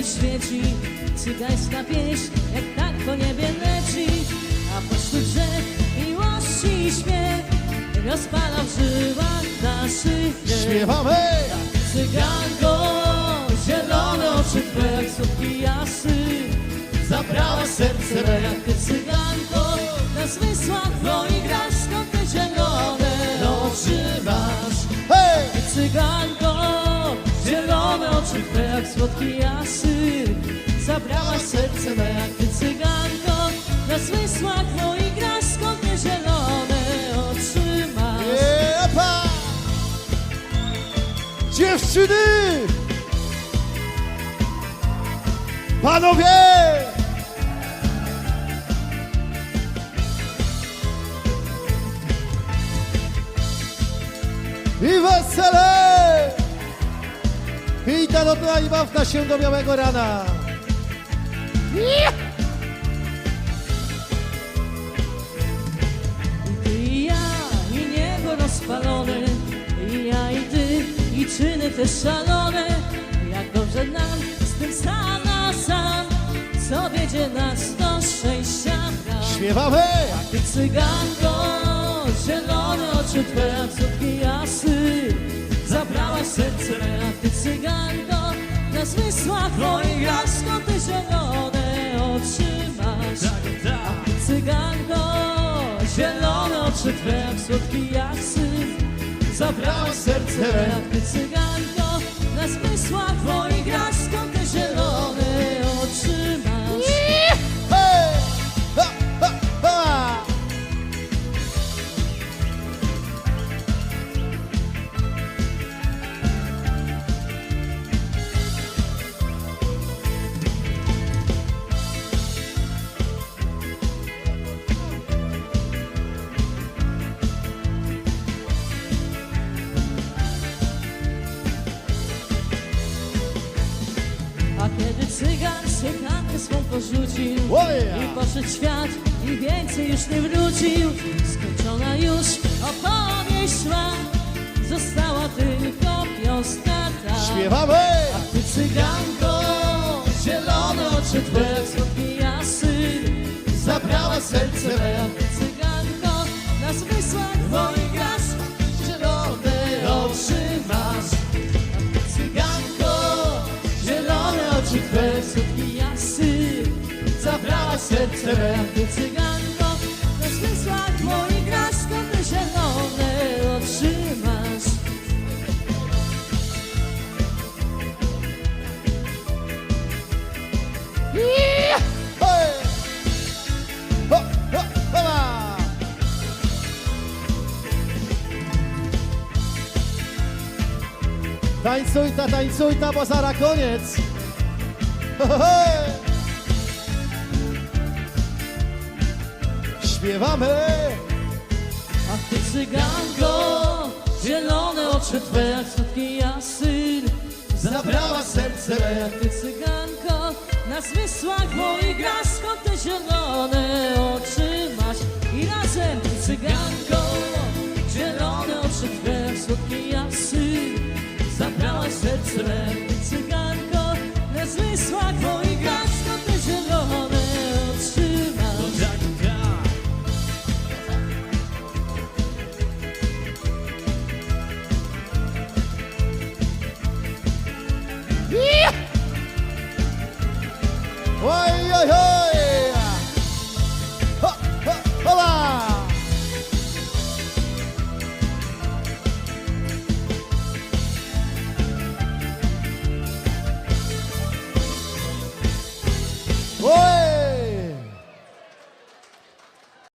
zielony świeci Cygańska pieśń jak tak po niebie leci. A pośród drzew miłości i śmiech Rozpala w żyłach naszych krew Śpiewamy! Cyganko, zielone oczy twe jak słodki jasy. Zabrała serce me jak ty cyganko. Na zmysłach twoich grasz, skąd te zielone oczy masz. Hej! Cyganko, zielone oczy twe jak słodki jasy Zabrała serce me jak cyganko Na zmysłach twoich grasz, skąd te zielone oczy Jepa! Dziewczyny! Panowie! I wesele! I ta nocna i bawka się do białego rana. I ja, i niebo rozpalone, i ja, i ty, i czyny też szalone. Jak dobrze nam z tym sam na sam, co wiedzie nas do szczęścia. Śpiewamy! Ty cyganko, zielone oczy twe, słodkie jasy, zabrałaś serce a ty cyganko, na zmysłach twoich raz, skąd ty zielone oczy masz. Ty cyganko, zielone oczy twe jak słodki jasy Zabrała serce me jak ty cyganko Na zmysłach twoich raz A kiedy cygan cygankę swą porzucił Oja! I poszedł świat i więcej już nie wrócił Skończona już opowieść szła Została tylko piosna ta Śpiewamy! A ty cyganko, zielone oczy twe, słodkie jasy Zabrała serce me, a ty cyganko, na zmysłach twoich A ty cyganko, na zmysłach twoich gaz Skąd zielone oczy masz Hej! Ho, ho, hola! Tańcuj ta, tańcuj ta, bo zaraz koniec! Ho, ho, hej! Śpiewamy! A ty cyganko, zielone oczy twe jak słodki jasyn Zabrała serce me, a ty cyganko Na zmysłach moich gra skąd te zielone oczy